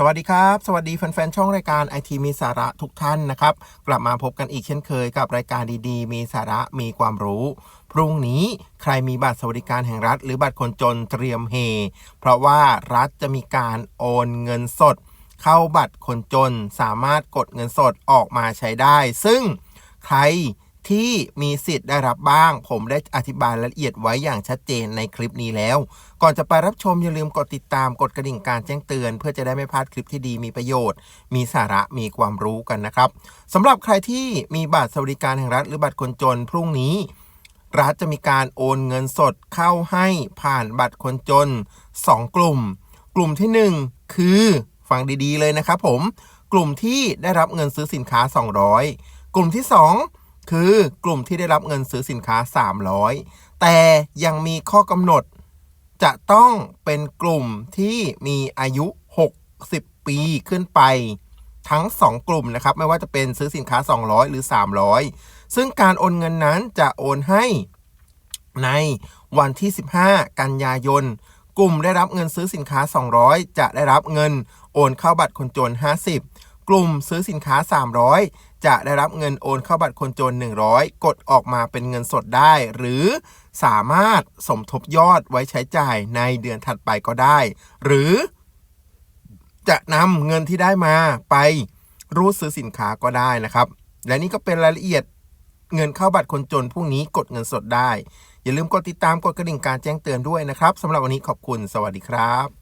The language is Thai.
สวัสดีครับ สวัสดีแฟนๆ ช่องรายการไอทีมีสาระทุกท่านนะครับ กลับมาพบกันอีกเช่นเคยกับรายการดีๆ มีสาระมีความรู้ พรุ่งนี้ใครมีบัตรสวัสดิการแห่งรัฐ หรือบัตรคนจนเตรียมเฮ เพราะว่ารัฐจะมีการโอนเงินสด เข้าบัตรคนจนสามารถกดเงินสดออกมาใช้ได้ ซึ่งใคร ที่มีสิทธิ์ได้รับบ้าง ผมได้อธิบายรายละเอียดไว้อย่างชัดเจนในคลิปนี้แล้ว ก่อนจะไปรับชมอย่าลืมกดติดตามกดกระดิ่งการแจ้งเตือน เพื่อจะได้ไม่พลาดคลิปที่ดีมีประโยชน์ มีสาระมีความรู้กันนะครับสำหรับใครที่มีบัตรสวัสดิการแห่งรัฐ หรือบัตรคนจนพรุ่งนี้รัฐจะมีการโอนเงินสดเข้าให้ผ่านบัตรคนจน 2 กลุ่ม กลุ่มทีหนึ่1 คือฟังดีๆเลยนะครับผม กลุ่มที่ได้รับเงินซื้อสินค้า 200 กลุ่มที่ 2 คือกลุ่มที่ได้รับเงินซื้อสินค้า 300 แต่ยังมีข้อกำหนด จะต้องเป็นกลุ่มที่มีอายุ 60 ปีขึ้นไป ทั้ง 2 กลุ่มนะครับ ไม่ว่าจะเป็นซื้อสินค้า 200 หรือ 300 ซึ่งการโอนเงินนั้นจะโอนให้ในวันที่ 15 กันยายน กลุ่มได้รับเงินซื้อสินค้า 200 จะได้รับเงินโอนเข้าบัตรคนจน 50 กลุ่มซื้อสินค้า 300 จะได้รับเงินโอนเข้าบัตรคนจน 100 กดออกมาเป็นเงินสดได้ หรือสามารถสมทบยอดไว้ใช้จ่ายในเดือนถัดไปก็ได้ หรือ จะนำเงินที่ได้มาไปรูดซื้อสินค้าก็ได้นะครับ และนี่ก็เป็นรายละเอียดเงินเข้าบัตรคนจนพรุ่งนี้กดเงินสดได้ อย่าลืมกดติดตามกดกระดิ่งการแจ้งเตือนด้วยนะครับสำหรับวันนี้ขอบคุณสวัสดีครับ